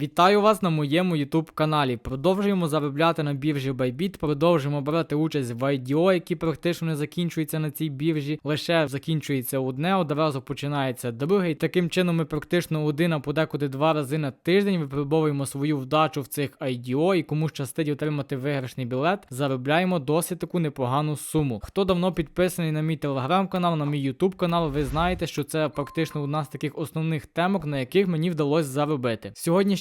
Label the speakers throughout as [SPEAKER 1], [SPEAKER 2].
[SPEAKER 1] Вітаю вас на моєму YouTube каналі. Продовжуємо заробляти на біржі Bybit, продовжуємо брати участь в IDO, які практично не закінчуються на цій біржі. Лише закінчується одне, одразу починається друге. І таким чином ми практично один, а подекуди два рази на тиждень випробовуємо свою вдачу в цих IDO і кому щастить отримати виграшний білет, заробляємо досить таку непогану суму. Хто давно підписаний на мій телеграм-канал, на мій YouTube канал, ви знаєте, що це практично одна з таких основних темок, на яких мені вдалося заробити. В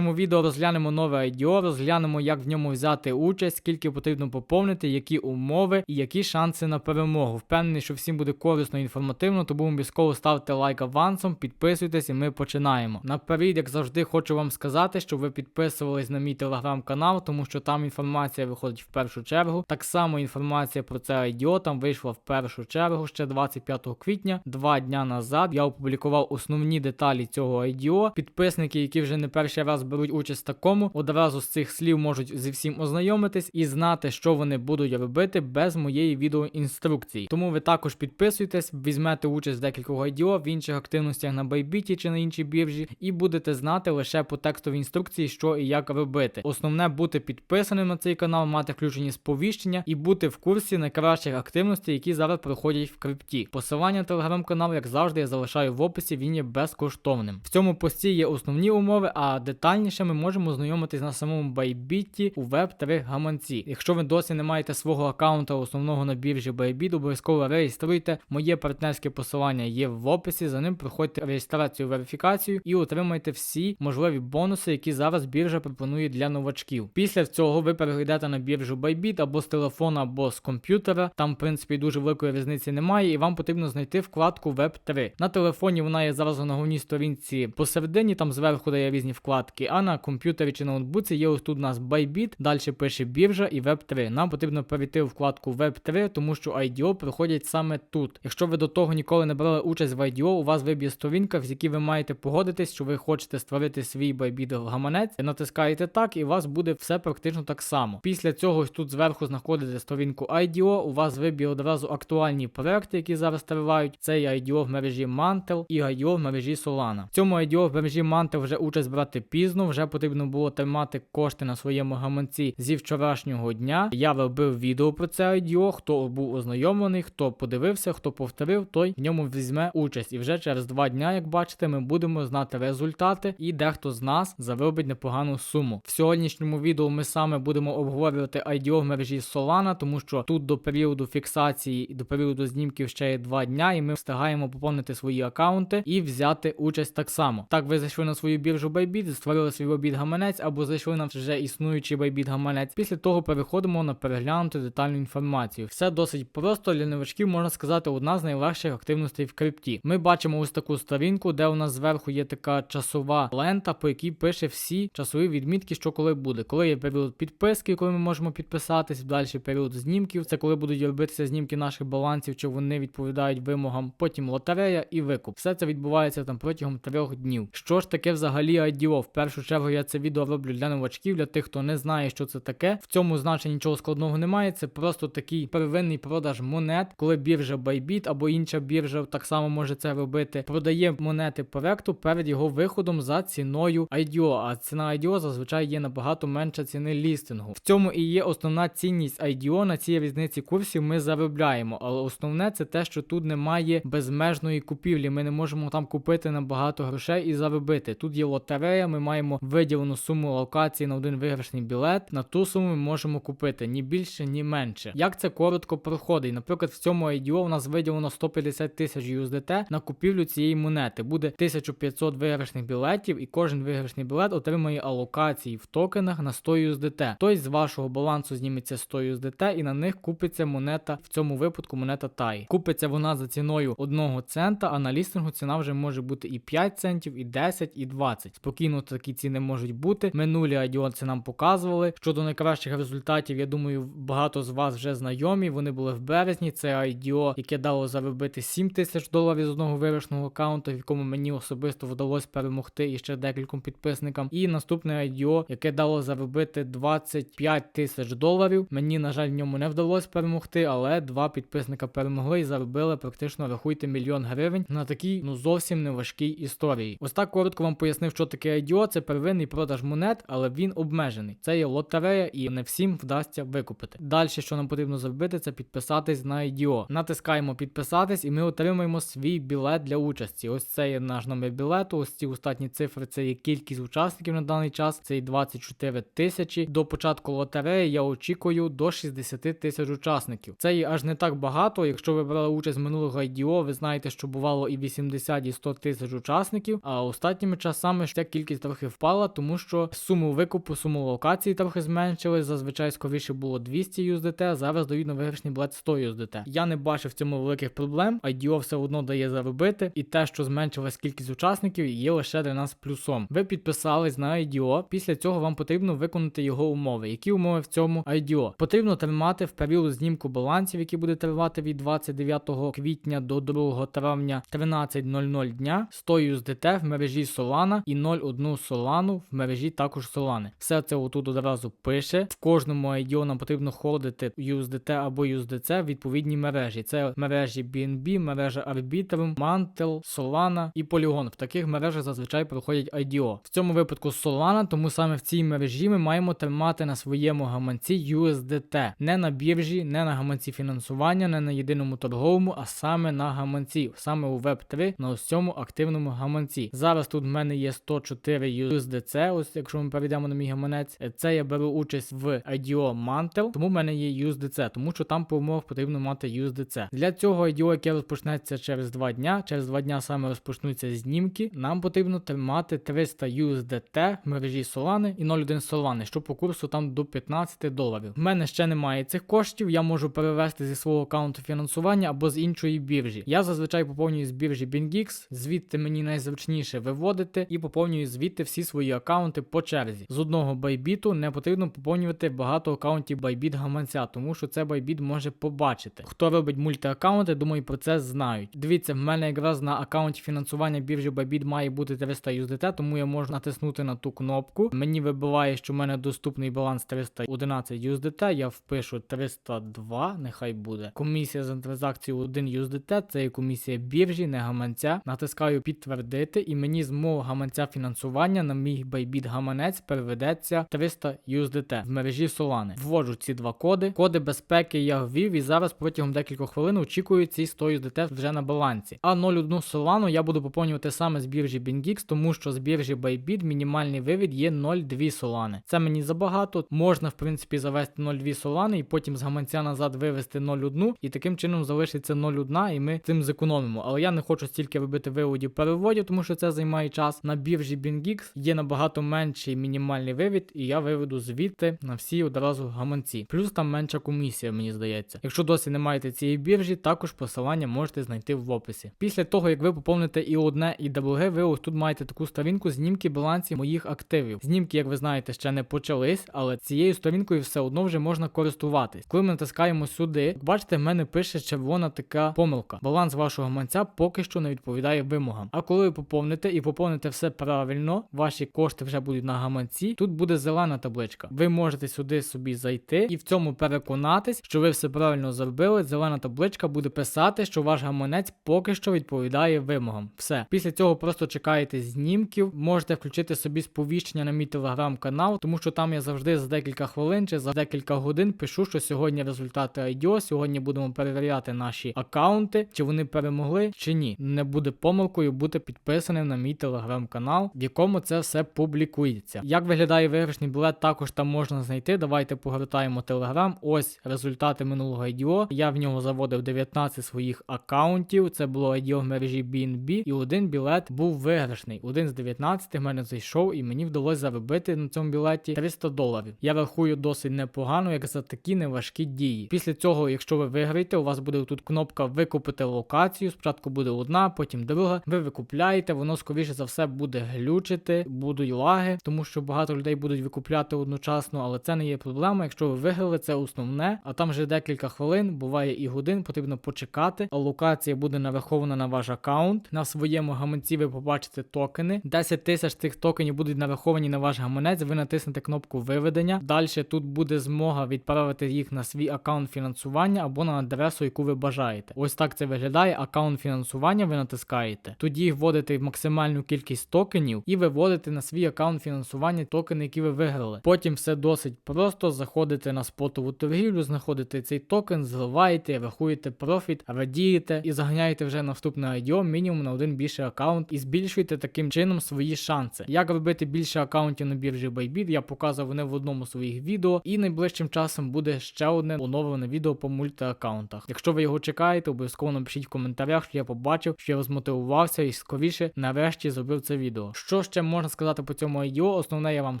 [SPEAKER 1] сьогоднішньому відео розглянемо нове IDO, розглянемо, як в ньому взяти участь, скільки потрібно поповнити, які умови і які шанси на перемогу. Впевнений, що всім буде корисно і інформативно, тому обов'язково ставте лайк авансом, підписуйтесь і ми починаємо. Наперед, як завжди, хочу вам сказати, що ви підписувались на мій телеграм-канал, тому що там інформація виходить в першу чергу. Так само інформація про це IDO там вийшла в першу чергу ще 25 квітня, два дня назад. Я опублікував основні деталі цього IDO. Підписники, які вже не перший раз беруть участь в такому, одразу з цих слів можуть зі всім ознайомитись і знати, що вони будуть робити без моєї відеоінструкції. Тому ви також підписуйтесь, візьмете участь в декількох IDO, в інших активностях на Bybit чи на іншій біржі, і будете знати лише по текстовій інструкції, що і як робити. Основне бути підписаним на цей канал, мати включені сповіщення і бути в курсі найкращих активностей, які зараз проходять в крипті. Посилання на телеграм-канал, як завжди, я залишаю в описі, він є безкоштовним. В цьому пості є основні умови, а детальніше ми можемо знайомитись на самому Bybit у web 3 гаманці. Якщо ви досі не маєте свого аккаунта основного на біржі Bybit, обов'язково реєструйте. Моє партнерське посилання є в описі. За ним проходьте реєстрацію, верифікацію і отримайте всі можливі бонуси, які зараз біржа пропонує для новачків. Після цього ви перейдете на біржу Bybit або з телефона, або з комп'ютера. Там, в принципі, дуже великої різниці немає, і вам потрібно знайти вкладку Web 3. На телефоні вона є зараз на головній сторінці посередині, там зверху дає різні вкладки. А на комп'ютері чи ноутбуці є ось тут у нас Bybit, далі пише біржа і Web 3. Нам потрібно перейти у вкладку Web 3, тому що IDO проходять саме тут. Якщо ви до того ніколи не брали участь в IDO, у вас виб'є сторінка, в якій ви маєте погодитись, що ви хочете створити свій Bybit гаманець. Натискаєте так, і у вас буде все практично так само. Після цього ось тут зверху знаходите сторінку IDO, у вас виб'є одразу актуальні проекти, які зараз тривають. Це IDO в мережі Mantle і IDO в мережі Solana. В цьому IDO в мережі Mantle вже участь брати пізно, вже потрібно було тримати кошти на своєму гаманці зі вчорашнього дня. Я робив відео про це IDO, хто був ознайомлений, хто подивився, хто повторив, той в ньому візьме участь. І вже через два дня, як бачите, ми будемо знати результати, і дехто з нас заробить непогану суму. В сьогоднішньому відео ми саме будемо обговорювати IDO в мережі Solana, тому що тут до періоду фіксації і до періоду знімків ще є два дня, і ми встигаємо поповнити свої аккаунти і взяти участь так само. Так, ви зайшли на свою біржу Bybit, створили свій Bybit гаманець або зайшли на вже існуючий Bybit гаманець. Після того переходимо на переглянути детальну інформацію. Все досить просто для новачків, можна сказати, одна з найлегших активностей в крипті. Ми бачимо ось таку сторінку, де у нас зверху є така часова лента, по якій пише всі часові відмітки, що коли буде. Коли є період підписки, коли ми можемо підписатись, далі період знімків. Це коли будуть робитися знімки наших балансів, чи вони відповідають вимогам. Потім лотерея і викуп. Все це відбувається там протягом трьох днів. Що ж таке взагалі IDO? В першу чергу я це відео роблю для новачків, для тих, хто не знає, що це таке. В цьому значенні нічого складного немає. Це просто такий первинний продаж монет, коли біржа Bybit або інша біржа так само може це робити. Продає монети проекту перед його виходом за ціною IDO. А ціна IDO зазвичай є набагато менша ціни лістингу. В цьому і є основна цінність IDO. На цій різниці курсів ми заробляємо. Але основне це те, що тут немає безмежної купівлі. Ми не можемо там купити набагато грошей і заробити. Тут є лотерея, ми маємо виділену суму локації на один виграшний білет. На ту суму ми можемо купити ні більше, ні менше. Як це коротко проходить? Наприклад, в цьому IDO у нас виділено 150 тисяч USDT на купівлю цієї монети. Буде 1500 виграшних білетів, і кожен виграшний білет отримає алокації в токенах на 100 USDT. Тобто з вашого балансу зніметься 100 USDT і на них купиться монета, в цьому випадку монета TAI. Купиться вона за ціною 1 цента, а на лістингу ціна вже може бути і 5 центів, і 10, і 20. Спокійно такі ціни можуть бути. Минулі IDO це нам показували. Щодо найкращих результатів, я думаю, багато з вас вже знайомі. Вони були в березні. Це IDO, яке дало заробити 7 тисяч доларів з одного виграшного аккаунту, в якому мені особисто вдалося перемогти і ще декільком підписникам. І наступне IDO, яке дало заробити 25 тисяч доларів. Мені, на жаль, в ньому не вдалося перемогти, але два підписника перемогли і заробили практично рахуйте мільйон гривень на такій ну зовсім не важкій історії. Ось так коротко вам пояснив, що таке IDO. Це це первинний продаж монет, але він обмежений. Це є лотерея і не всім вдасться викупити. Далі, що нам потрібно зробити, це підписатись на IDO. Натискаємо підписатись, і ми отримаємо свій білет для участі. Ось це є наш номер білету. Ось ці останні цифри це є кількість учасників на даний час. Це є 24 тисячі. До початку лотереї я очікую до 60 тисяч учасників. Це є аж не так багато. Якщо ви брали участь минулого IDO, ви знаєте, що бувало і 80, і 100 тисяч учасників. А останніми часами ця кількість трохи впала, тому що суму викупу, суму локації трохи зменшили. Зазвичай скоріше було 200 USDT, а зараз дають на виграшний білет 100 USDT. Я не бачив в цьому великих проблем. IDO все одно дає заробити, і те, що зменшилась кількість учасників, є лише для нас плюсом. Ви підписались на IDO, Після цього вам потрібно виконати його умови. Які умови в цьому IDO? Потрібно тримати в період знімку балансів, який буде тривати від 29 квітня до 2 травня 13.00 дня, 100 USDT в мережі Solana і 0,1 Solana в мережі також Solana. Все це отут одразу пише. В кожному IDO нам потрібно ходити USDT або USDC в відповідній мережі. Це мережі BNB, мережа Arbitrum, Mantle, Solana і Polygon. В таких мережах зазвичай проходять IDO. В цьому випадку Solana, тому саме в цій мережі ми маємо тримати на своєму гаманці USDT. Не на біржі, не на гаманці фінансування, не на єдиному торговому, а саме на гаманці, саме у Web3 на ось цьому активному гаманці. Зараз тут в мене є 104 USDC, ось якщо ми перейдемо на мій гаманець, це я беру участь в IDO Mantle, тому в мене є USDC, тому що там по умовах потрібно мати USDC. Для цього IDO, яке розпочнеться через 2 дня, через 2 дня саме розпочнуться знімки, нам потрібно тримати 300 USDT в мережі Solana і 0,1 Solana, що по курсу там до 15 доларів. В мене ще немає цих коштів, я можу перевести зі свого аккаунту фінансування або з іншої біржі. Я зазвичай поповнюю з біржі BingX, звідти мені найзручніше виводити і поповнюю звідти всі свої аккаунти по черзі. З одного байбіту не потрібно поповнювати багато аккаунтів байбіт гаманця, тому що це байбіт може побачити. Хто робить мультиаккаунти, думаю, про це знають. Дивіться, в мене якраз на аккаунті фінансування біржі Bybit має бути 300 USDT, тому я можу натиснути на ту кнопку. Мені вибиває, що в мене доступний баланс 311 USDT. Я впишу 302, нехай буде. Комісія за транзакцію 1 USDT, це є комісія біржі, не гаманця. Натискаю підтвердити, і мені з мого гаманця фінансування на мій Bybit гаманець переведеться 300 USDT в мережі Solana. Вводжу ці два коди. Коди безпеки я ввів і зараз протягом декількох хвилин очікую ці 100 USDT вже на балансі. А 0,1 Solana я буду поповнювати саме з біржі BingX, тому що з біржі Bybit мінімальний вивід є 0,2 Solana. Це мені забагато. Можна, в принципі, завести 0,2 Solana і потім з гаманця назад вивести 0,1 і таким чином залишиться 0,1 і ми цим зекономимо. Але я не хочу стільки робити виводів переводів, тому що це займає час. На біржі BingX є набагато менший мінімальний вивід, і я виведу звідти на всі одразу гаманці. Плюс там менша комісія, мені здається. Якщо досі не маєте цієї біржі, також посилання можете знайти в описі. Після того, як ви поповните і одне, і друге, ви ось тут маєте таку сторінку знімки балансів моїх активів. Знімки, як ви знаєте, ще не почались, але цією сторінкою все одно вже можна користуватись. Коли ми натискаємо сюди, бачите, в мене пише червона така помилка. Баланс вашого гаманця поки що не відповідає вимогам. А коли ви поповните і поповните все правильно, ваші кошти вже будуть на гаманці. Тут буде зелена табличка. Ви можете сюди собі зайти і в цьому переконатись, що ви все правильно зробили. Зелена табличка буде писати, що ваш гаманець поки що відповідає вимогам. Все. Після цього просто чекаєте знімків, можете включити собі сповіщення на мій телеграм-канал, тому що там я завжди за декілька хвилин чи за декілька годин пишу, що сьогодні результати IDO, сьогодні будемо перевіряти наші аккаунти, чи вони перемогли, чи ні. Не буде помилкою бути підписаним на мій телеграм-канал, в якому це все публікується. Як виглядає виграшний білет, також там можна знайти. Давайте погортаємо телеграм. Ось результати минулого IDO. Я в нього заводив 19 своїх аккаунтів. Це було IDO в мережі BNB, і один білет був виграшний. Один з 19 в мене зайшов, і мені вдалося заробити на цьому білеті 300 доларів. Я рахую досить непогано, як за такі неважкі дії. Після цього, якщо ви виграєте, у вас буде тут кнопка викупити локацію. Спочатку буде одна, потім друга. Ви викупляєте, воно скоріше за все буде глючити, будуть лаги, тому що багато людей будуть викупляти одночасно, але це не є проблема. Якщо ви виграли, це основне. А там вже декілька хвилин, буває і годин, потрібно почекати. А локація буде нарахована на ваш аккаунт. На своєму гаманці ви побачите токени. 10 тисяч цих токенів будуть нараховані на ваш гаманець. Ви натиснете кнопку виведення. Далі тут буде змога відправити їх на свій аккаунт фінансування або на адресу, яку ви бажаєте. Ось так це виглядає. Аккаунт фінансування ви натискаєте. Тоді вводите максимальну кількість токенів і виводите виводите на свій аккаунт фінансування токени, які ви виграли. Потім все досить просто. Заходите на спотову торгівлю, знаходите цей токен, зливаєте, рахуєте профіт, радієте і заганяєте вже наступне IDO мінімум на один більший аккаунт і збільшуєте таким чином свої шанси. Як робити більше аккаунтів на біржі Bybit, я показував вони в одному з своїх відео, і найближчим часом буде ще одне оновлене відео по мультиаккаунтах. Якщо ви його чекаєте, обов'язково напишіть в коментарях, що я побачив, що я розмотивувався і скоріше нарешті зробив це відео. Що ще можна сказати по цьому IDO? Основне я вам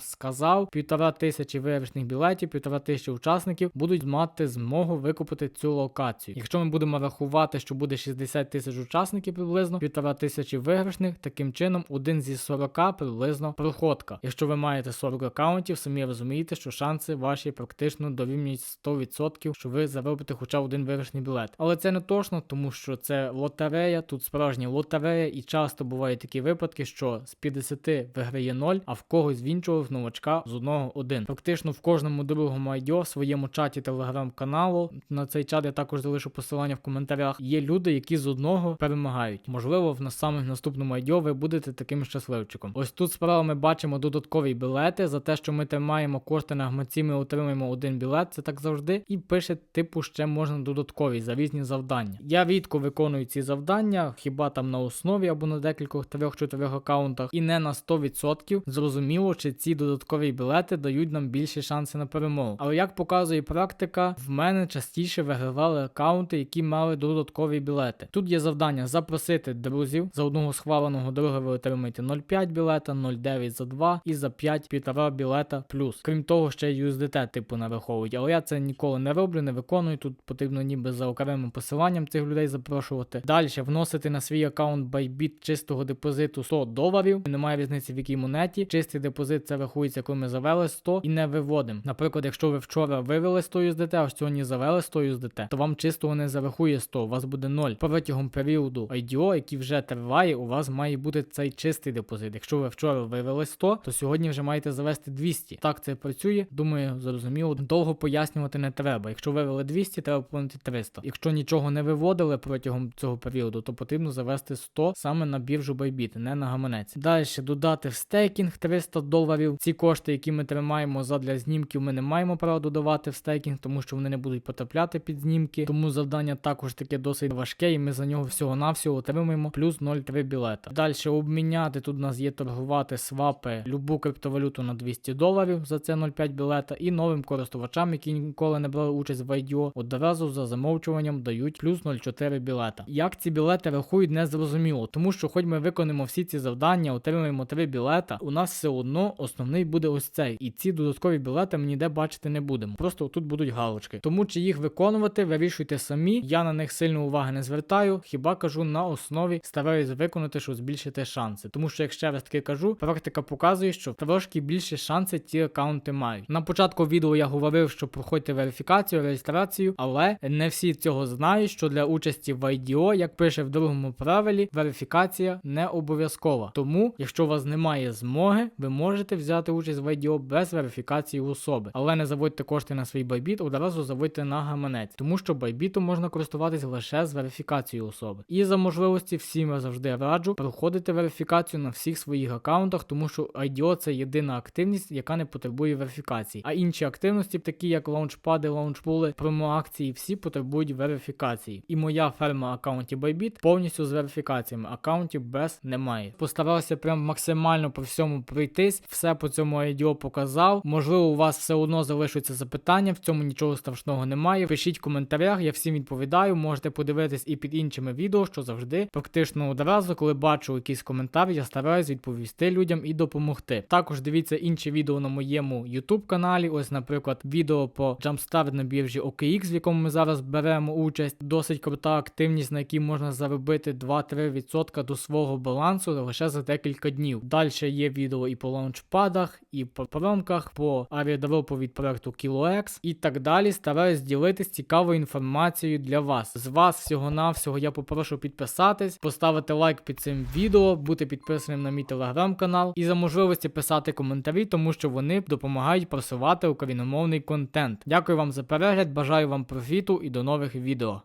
[SPEAKER 1] сказав: півтора тисячі виграшних білетів, півтора тисячі учасників будуть мати змогу викупити цю локацію. Якщо ми будемо рахувати, що буде 60 тисяч учасників приблизно, півтора тисячі виграшних, таким чином один зі 40 приблизно проходка. Якщо ви маєте 40 аккаунтів, самі розумієте, що шанси ваші практично дорівнюють 100%, що ви заробите хоча один виграшний білет. Але це не точно, тому що це лотерея, тут справжня лотерея, і часто бувають такі випадки, що з 50 виграє 0, а в когось в іншого в новачка з одного один. Фактично в кожному другому айдіо своєму чаті телеграм-каналу. На цей чат я також залишу посилання в коментарях. Є люди, які з одного перемагають. Можливо, в на самому наступному айдіо ви будете таким щасливчиком. Ось тут справа ми бачимо додаткові білети за те, що ми тримаємо кошти на гмаці, ми отримаємо один білет, це так завжди. І пише, типу, ще можна додаткові за різні завдання. Я рідко виконую ці завдання, хіба там на основі або на декількох трьох-чотирьох аккаунтах, і не на 100% зрозуміло, чи ці додаткові білети дають нам більші шанси на перемогу. Але як показує практика, в мене частіше вигравали аккаунти, які мали додаткові білети. Тут є завдання запросити друзів. За одного схваленого друга ви отримаєте 0,5 білета, 0,9 за 2 і за 5 півтора білета плюс. Крім того, ще USDT типу нараховують. Але я це ніколи не роблю, не виконую. Тут потрібно ніби за окремим посиланням цих людей запрошувати. Далі вносити на свій аккаунт Bybit чистого депозиту 100 доларів. Немає різниці в якій монеті. Чистий депозит це рахується, коли ми завели 100 і не виводимо. Наприклад, якщо ви вчора вивели 100 USDT, а сьогодні завели 100 USDT, то вам чистого не зарахує 100, у вас буде 0. Протягом періоду IDO, який вже триває, у вас має бути цей чистий депозит. Якщо ви вчора вивели 100, то сьогодні вже маєте завести 200. Так це працює. Думаю, зрозуміло. Довго пояснювати не треба. Якщо вивели 200, треба поповнити 300. Якщо нічого не виводили протягом цього періоду, то потрібно завести 100 саме на біржу Bybit, не на гаманець. Далі додати в стейкінг 300 доларів. Ці кошти, які ми тримаємо задля знімків, ми не маємо права додавати в стейкінг, тому що вони не будуть потрапляти під знімки. Тому завдання також таке досить важке, і ми за нього всього-навсього отримуємо плюс 0,3 білета. Далі обміняти тут у нас є торгувати свапи любу криптовалюту на 200 доларів за це 0,5 білета. І новим користувачам, які ніколи не брали участь в IDO, одразу за замовчуванням дають плюс 0,4 білета. Як ці білети рахують, не зрозуміло, тому що хоч ми виконуємо всі ці завдання, отримуємо 3 білета, у нас все одно основний буде ось цей. І ці додаткові білети ми ніде бачити не будемо. Просто тут будуть галочки. Тому чи їх виконувати, вирішуйте самі. Я на них сильно уваги не звертаю, хіба кажу на основі стараюсь виконати, щоб збільшити шанси. Тому що, як ще раз таки кажу, практика показує, що трошки більше шанси ці аккаунти мають. На початку відео я говорив, що проходьте верифікацію, реєстрацію, але не всі цього знають, що для участі в IDO, як пише в другому правилі, верифікація не обов'язкова. Тому, якщо у вас немає змоги, ви можете взяти участь в IDO без верифікації особи. Але не заводьте кошти на свій Bybit, одразу заводьте на гаманець, тому що Bybit можна користуватись лише з верифікацією особи. І за можливості всім я завжди раджу проходити верифікацію на всіх своїх аккаунтах, тому що IDO це єдина активність, яка не потребує верифікації. А інші активності, такі як лаунчпади, лаунчпули, промоакції, всі потребують верифікації. І моя ферма аккаунтів Bybit повністю з верифікаціями. Аккаунтів без немає. Постарався прям максимально по всьому пройтись, все по цьому IDO показав. Можливо, у вас все одно залишаться запитання, в цьому нічого страшного немає. Пишіть в коментарях, я всім відповідаю. Можете подивитись і під іншими відео, що завжди практично одразу, коли бачу якийсь коментар, я стараюсь відповісти людям і допомогти. Також дивіться інші відео на моєму YouTube каналі. Ось, наприклад, відео по Jumpstart на біржі OKX, в якому ми зараз беремо участь. Досить крута активність, на якій можна заробити 2-3% до свого балансу лише за декілька днів. Далі є відео і по лаунчпадах, і по промках, по авіадропу від проекту KiloX і так далі. Стараюсь ділитись цікавою інформацією для вас. З вас всього-навсього я попрошу підписатись, поставити лайк під цим відео, бути підписаним на мій телеграм-канал і за можливості писати коментарі, тому що вони допомагають просувати україномовний контент. Дякую вам за перегляд, бажаю вам профіту і до нових відео.